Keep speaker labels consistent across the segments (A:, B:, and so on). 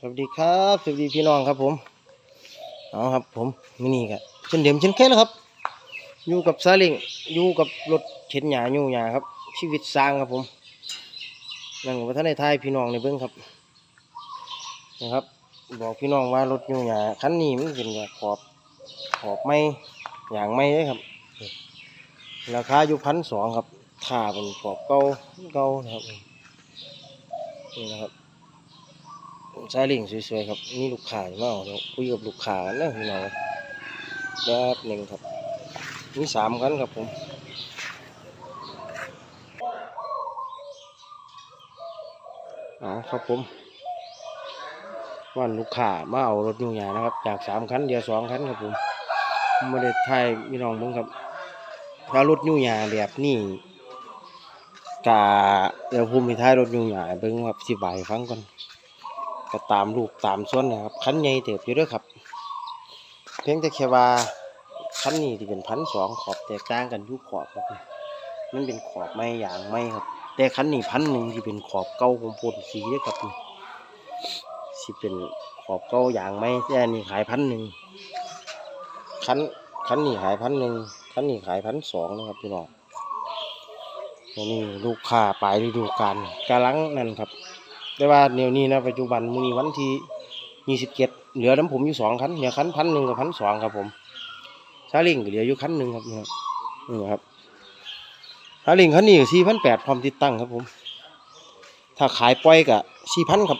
A: สวัสดีครับสวัสดีพี่น้องครับผมเอาครับผมมินี่ครับเช่นเดิมเช่นเคยแล้วครับ อยู่กับซาเล้งอยู่กับรถเข็นหยาอยู่หยาครับ ชีวิตสร้างครับผมนั่นก็บ่ท่านในทายพี่น้องในเบื้องครับนะครับ บอกพี่น้องว่ารถอยู่หยาคันนี้มันเป็นแบบขอบขอบไม้อย่างไม้เลยครับราคาอยู่พันสองครับถ้าเป็นขอบเก่าเก่านะครับนี่นะครับ สายลิงสวยๆครับนี่ลูกค้ามาเอาเดี๋ยวคุยกับลูกค้ากันะพี่น้องแป๊บหนึ่งครับมีสามกันครับผมอ๋อครับผมวันลูกค้ามาเอารถยุ่งยากนะครับ จากสามคันเดียวสองคันครับผมไม่ได้ทายพี่น้องเบิ่งครับถ้ารถยุ่งยากแบบนี้กะเดี๋ยวผมไปท้ายรถยุ่งยากเบิ่งครับสิบายฟังก่อน ก็ตามลูกตามส่วนนะครับคันใหญ่เติบอยู่ด้วยครับ เพียงแต่แค่ว่าคันนี้ที่เป็นพันสองขอบแตกต่างกันยุขอบครับมันเป็นขอบไม้อย่างไม้ครับ แต่คันนี้พันหนึ่งที่เป็นขอบเก่าผมพ่นสีด้วยครับนี่สิเป็นขอบเก่าอย่างไม้แต่นี้ขายพันหนึ่งคันคันนี้ขายพันหนึ่งคันนี้ขายพันสองนะครับพี่น้องนนี้ลูกค้าปลายฤดูกาลกำลังนั่นครับ แต่ว่าเดี๋ยวนี้นะปัจจุบันมีวันที่ยี่สิบเจ็ดเหลือน้ำผมอยู่สองคันเหลือคันพันหนึ่งกับพันสองครับผมซาเลิงเหลืออยู่คันหนึ่งครับนี่ครับนี่ครับซาเลิงคันนี้สี่พันแปดพร้อมติดตั้งครับผม ถ้าขายปล่อยก็สี่พันครับ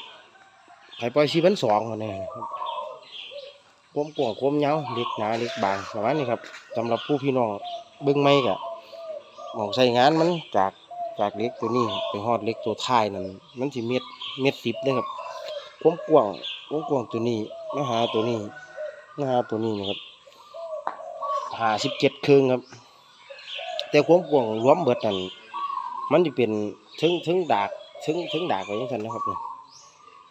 A: ขายปล่อยสี่พันสองนี่ครับควมกว้างความยาเล็กหนาเล็กบางประมาณนี้ครับสำหรับผู้พี่น้องเบิ้งไม่กะมองใส่งานมันจากจากเล็กตัวนี้ไปฮอดเล็กตัวท้ายนั่นมันสิเม็ด เม็ดสิบนะครับความกว้างความกว้างตัวนี้มาหาตัวนี้มาหาตัวนี้นะครับหาสิบเจ็ดครึ่งครับ แต่ความกว้างรวมเบิดนั่นมันจะเป็นถึงถึงดากถึงถึงดากไว้ยังไงนะครับเนี่ย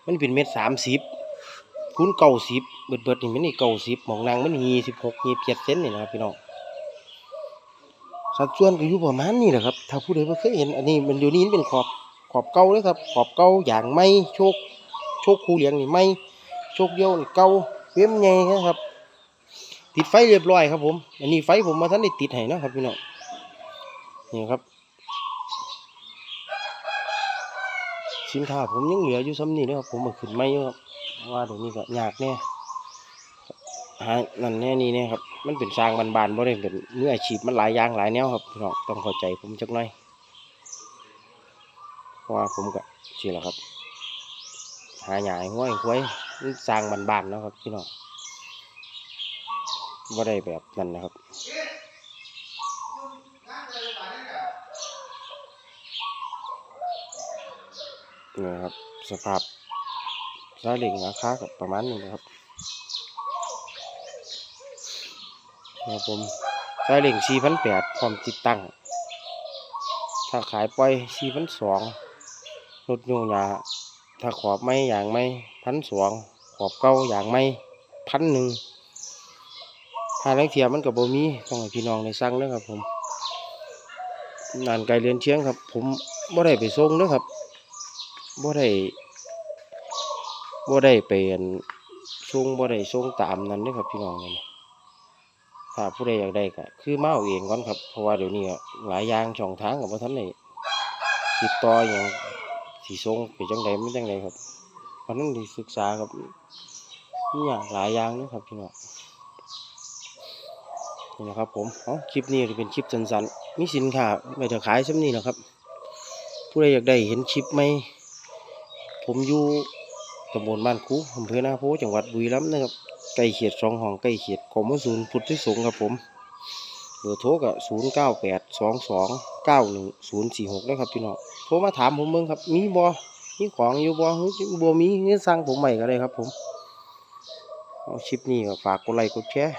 A: มันเป็นเม็ดสามสิบคูณเก้าสิบเบิดเบิดนี่มันนี่เก้าสิบหมองนางมันยี่สิบหกยี่สิบเจ็ดเซนนี่นะครับพี่น้องสัดส่วนก็อยู่ประมาณนี้แหละครับ ถ้าผู้ใดบ่เคยเห็น อันนี้มันอยู่นี่เป็นขอบ อบเก่าเลยครับขอบเก่าอย่างไม่โชคโชคคูเหลียงนี่ไม่โชคเดียวนี่เก่าเฟ้มใหญ่นะครับติดไฟเรียบร้อยครับผม อันนี้ไฟผมมาท่านได้ติดให้นะครับพี่น้องนี่ครับสินค้าผมยังเหลืออยู่ซ้ำนี่นะครับผมมาขึ้นไม่เยอะครับเพราะว่าเดี๋ยวนี้ก็ยากแน่หานั่นแน่นี่แน่ครับ มันเป็นสร้างบานๆบ่ได้เป็นเนื้ออาชีพมันหลายอย่างหลายแนวครับพี่น้องต้องเข้าใจผมจักหน่อย ราะว่าผมก็ชื่อแล้วครับ หาหยายห้วยห้วยมันสร้างบ้านๆเนาะครับพี่น้องว่าได้แบบนั้นนะครับนี่ครับสภาพซาเล้งราคากับประมาณนี้นะครับครับผมซาเล้งสี่พันแปดพร้อมติดตั้ง ถ้าขายปล่อยสี่พันสอง รถยุ่งยาถ้าขอบไม่อย่างไม่พันสองขอบเก้าอย่างไม่พันหนึ่งถ้าแรงเทียมมันกับโบมีต้องให้พี่น้องในสั่งเด้อครับ ผมนานไกลเรียนเชียงครับ ผมบ่ได้ไปส่งเด้อครับบ่ได้บ่ได้ไปอั่นส่งบ่ได้ส่งตามนั้นเด้อครับพี่น้องนี่ถ้าผู้ใดอยากได้ก็คือมาเอาเองก่อนครับเพราะว่าเดี๋ยวนี้หลายอย่างช่องทางกับว่าท่านได้ติดต่ออย่าง สีส่งไปจังใดไม่จังใดครับเพราะนั้นไดีศึกษาครับนี่อย่างหลายอย่างนะครับพี่น้องนี่นะครับผมเอาคลิปนี้จะเป็นคลิปสั้นๆมีสินค้าไม่จะขายซ้ำนี่นะครับ ผู้ใดอยากได้เห็นคลิปไหมผมอยู่ตำบลบ้านคูอำเภอนาโพจังหวัดบุรีรัมย์นะครับใกล้เขตสองห้องใกล้เขตกรมศูนย์พุทธิสงฆ์ครับผมเบอร์โทรก็ศูนย์เก้าแปดสองสอง เก้าหนึ่งศูนย์สี่หกนะครับพี่น้องโทรมาถามผมเบิ่งครับ มีบอมีของอยู่บอหรือบ่มีเงินสั่งผมใหม่ก็ได้ครับ ผมเอาชิปนี้ก็ฝากกดไลค์กดแชร์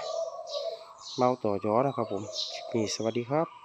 A: เมาต่อจอนะครับผมชิปนี้สวัสดีครับ